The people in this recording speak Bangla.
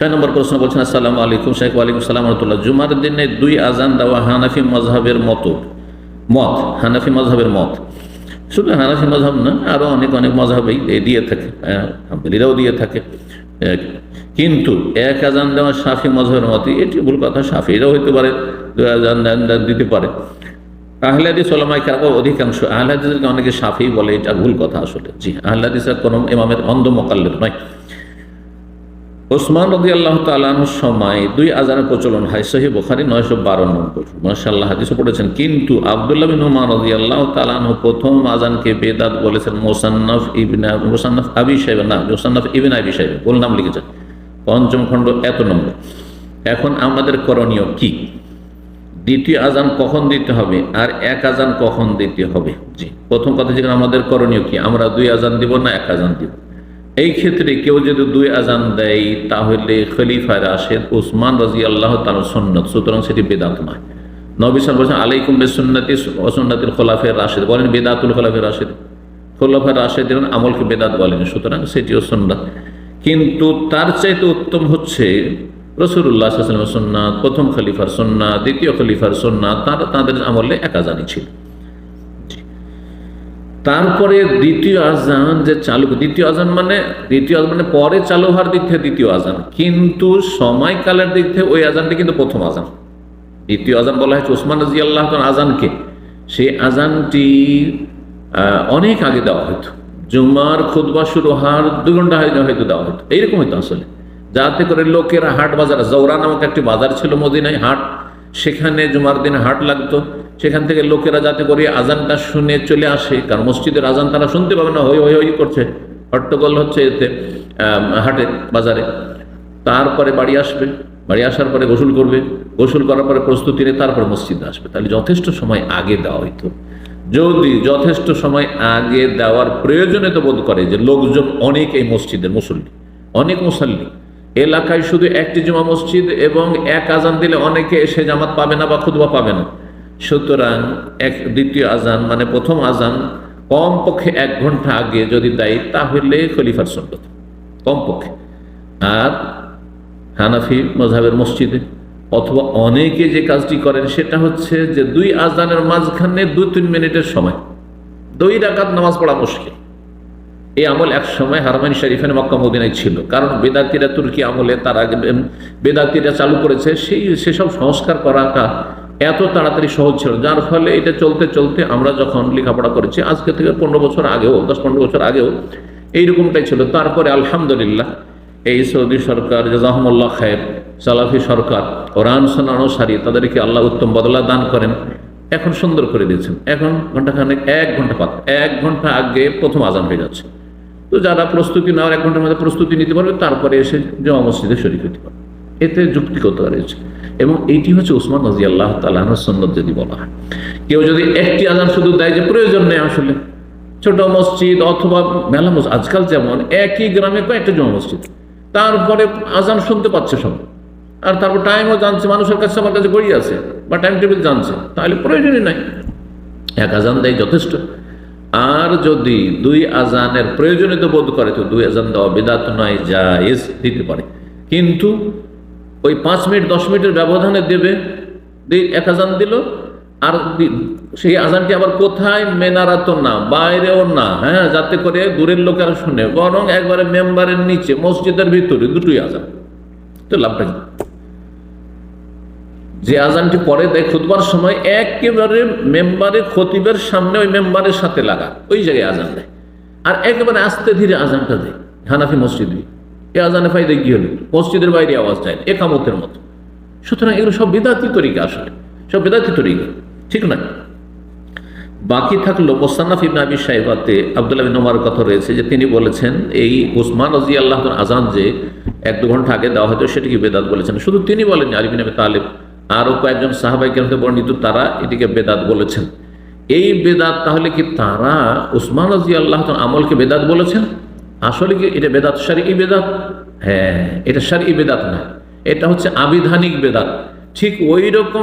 ছয় নম্বর প্রশ্ন বলছেন, আসসালামু আলাইকুম শেখ ওয়ালাইকুম সালাম, রহমতুল্লাহ। জুমার দিনে দুই আজান দেওয়া হানাফি মজহাবের মতো, মত, হানাফি মজহাবের মত। শুধু হানাফি মজহাব না আরও অনেক অনেক মজহাবেই দিয়ে থাকে হাম্বেলিরাও দিয়ে থাকে। কিন্তু এক আজান দেওয়া সাফি মজহাবের মতে, এটি ভুল কথা সাফিরাও হইতে পারে, দুই আজান দিতে পারে। আহলাদিস ওলামাই কারও অধিকাংশ আহলাদিসকে অনেকে সাফি বলে, এটা ভুল কথা আসলে। জি আহলাদিসের কোনো ইমামের অন্ধ মোকাল্লের নয়। ওসমান রদি আল্লাহ তালানোর সময় দুই আজানের প্রচলন হয় সহি বোখারি নয়শো বারো নম্বর। মার্শাল্লাহ হাদিসও পড়েছেন, কিন্তু আবদুল্লাহ বিন উমান রদি আল্লাহ তালানহ প্রথম আজানকে বেদাত বলেছেন মোসান্নফ ইবিনা, মোসান্নফ আবি সাহেব না, মোসান্নফ ইবিন আবি সাহেব বল নাম লিখেছেন। পঞ্চম খণ্ড এত নম্বর। এখন আমাদের করণীয় কি? দ্বিতীয় আজান কখন দিতে হবে আর এক আজান কখন দিতে হবে? জি, প্রথম কথা যেখানে আমাদের করণীয় কি? আমরা দুই আজান দিব না এক আজান দিব? এই ক্ষেত্রে কেউ যদি দুই আজান দেয়, তাহলে খলিফা রাশেদ উসমান রাজি আল্লাহ তার সন্ন্যত সুতরাং সেটি বেদাত নয়। নবী সাল বলছেন আলাইকুম বেসুন্নতি অসুন্নতির খোলাফের রাশেদ বলেন, বেদাতুল খোলাফের রাশেদ। খোলাফের রাশেদের আমলকে বেদাত বলেন, সুতরাং সেটিও সন্ন্যত কিন্তু তার চাইতে উত্তম হচ্ছে রসুল্লাহ সন্ন্যাত প্রথম খলিফার সন্না দ্বিতীয় খলিফার সন্না তার তাদের আমলে এক আজানই ছিল। তারপরে দ্বিতীয় আজান যে চালু দ্বিতীয় আজান মানে দ্বিতীয় আজান মানে পরে চালু হওয়ার দিক থেকে দ্বিতীয় আজান। কিন্তু সময়কালের দিক থেকে ওই আজানটি কিন্তু প্রথম আজান। দ্বিতীয় আজান বলা হয়েছে ওসমান রাজি আল্লাহ আজানকে। সেই আজানটি অনেক আগে দেওয়া হতো। জুমার খুদবা শুরু হওয়ার দু ঘণ্টা হয়তো দেওয়া হতো। এইরকম হতো আসলে। যাতে করে লোকেরা হাট বাজার জৌরা নামক একটি বাজার ছিল মদিনায়, হাট। সেখানে জুমার দিনে হাট লাগতো। সেখান থেকে লোকেরা যাতে করে আজানটা শুনে চলে আসে, কারণ মসজিদের আজান তারা শুনতে পাবে না, হই হই হই করছে। হট্টগোল হচ্ছে এতে হাটে, বাজারে। তারপরে বাড়ি আসবে, বাড়ি আসার পরে গোসল করবে। গোসল করার পরে প্রস্তুতি নিয়ে তারপরে মসজিদে আসবে। তাহলে যথেষ্ট সময় আগে দেওয়া হইতো। যদি যথেষ্ট সময় আগে দেওয়ার প্রয়োজনে তো বোধ করে যে লোকজন অনেক এই মসজিদের মুসল্লি, অনেক মুসল্লি, এলাকায় শুধু একটি জমা মসজিদ এবং এক আজান দিলে অনেকে এসে জামাত পাবে না বা খুদবা পাবে না। সুতরাং এক দ্বিতীয় আজান মানে প্রথম আজান, কমপক্ষে এক ঘণ্টা আগে যদি দেয়, তাহলে খলিফার সন্ন্যত কমপক্ষে। আর হানাফি মজাবের মসজিদে, অথবা অনেকে যে কাজটি করেন, সেটা হচ্ছে যে দুই আজানের মাঝখানে দুই তিন মিনিটের সময়, দুই ডাকাত নামাজ পড়া মুশকিল। এই আমল এক সময় হারমানি শরীফের মক্কা মদিনায় ছিল, কারণ বেদাতিরা তুর্কি আমলে তার আগে, বেদাতিরা চালু করেছে, সেই, সেসব সংস্কার করাটা এত তাড়াতাড়ি সহজ ছিল, যার ফলে এটা চলতে চলতে আমরা যখন লেখাপড়া করেছি, আজকে থেকে পনেরো বছর আগেও, দশ পনেরো বছর আগেও এইরকমটাই ছিল। তারপরে আলহামদুলিল্লাহ এই সৌদি সরকার, জাজাহমুল্লাহ খায়ের, সালাফি সরকার, কোরআন অনুসারী তাদেরকে আল্লাহ উত্তম বদলা দান করেন, এখন সুন্দর করে দিয়েছেন। এখন ঘন্টাখানেক এক ঘণ্টা পাত এক ঘণ্টা আগে প্রথম আজান হয়ে যাচ্ছে। তো যারা প্রস্তুতি নেওয়ার এক ঘণ্টার মধ্যে প্রস্তুতি নিতে পারবে, তারপরে এসে জমা মসজিদে শরীর হতে পারবে। এতে যুক্তিকতা রয়েছে। এবং এইটি হচ্ছে ওসমান রাজি আল্লাহ তালাহর সন্ন্যত যদি বলা হয়। কেউ যদি একটি আজান শুধু দেয় যে প্রয়োজন নেই আসলে, ছোট মসজিদ অথবা মেলা মসজিদ, আজকাল যেমন একই গ্রামে কয়েকটা জমা মসজিদ, তারপরে আজান শুনতে পাচ্ছে সব। আর তারপর টাইমও জানছে, মানুষের কাছে আমার কাছে গড়িয়ে আছে বা টাইম টেবিল জানছে, তাহলে প্রয়োজনই নাই। এক আজান দেয় যথেষ্ট। আর যদি দুই আজানের প্রয়োজনীয় বোধ করে, তো দুই আজান দেওয়া বেদাত নয়, জায়েজ দিতে পারে। কিন্তু ওই পাঁচ মিনিট, দশ মিনিটের ব্যবধানে দেবে এক আজান দিল, আর সেই আজানটি আবার কোথায়? মেনারা তো না, বাইরেও না। হ্যাঁ যাতে করে দূরের লোকেরা শুনে। বরং একবারে মেম্বারের নিচে, মসজিদের ভিতরে, দুটোই আজান। তো লাভটা কি? যে আজানটি পরে দেয় খুতবার সময়, একেবারে মেম্বারের খতিবের সামনে ওই মেম্বারের সাথে লাগা। ওই জায়গায় আজান দেয়। আর একেবারে আস্তে ধীরে আজানটা দেয়, হানাফি মসজিদে। এই আজানে ফাইদে কি হলো? মসজিদের বাইরে আওয়াজ যায় না, একামতের মতো। সুতরাং এগুলো সব বেদাতি তরিকা আসলে। সব বেদাতি তরিকা। ঠিক না? বাকি থাকল মোসান্নাফ ইবনে আবি সাহেবাতে আবদুল্লাহ বিন ওমর কথা রয়েছে যে তিনি বলেছেন এই ওসমান রাজি আল্লাহ আজান যে এক দু ঘণ্টা আগে দেওয়া হয়তো সেটিকে বেদাত বলেছেন? শুধু তিনি বলেননি আলী বিন আবি তালেব আরও কয়েকজন সাহাবাই কেন বর্ণিত তারা এটিকে বেদাত বলেছেন। এই বেদাত তাহলে কি তারা ওসমান রাজি আল্লাহ আমলকে বেদাত বলেছেন? আসলে কি এটা বেদাত? সারি ই বেদাত? হ্যাঁ এটা সারি ই বেদাত না। এটা হচ্ছে আবিধানিক বেদাত। ঠিক ওই রকম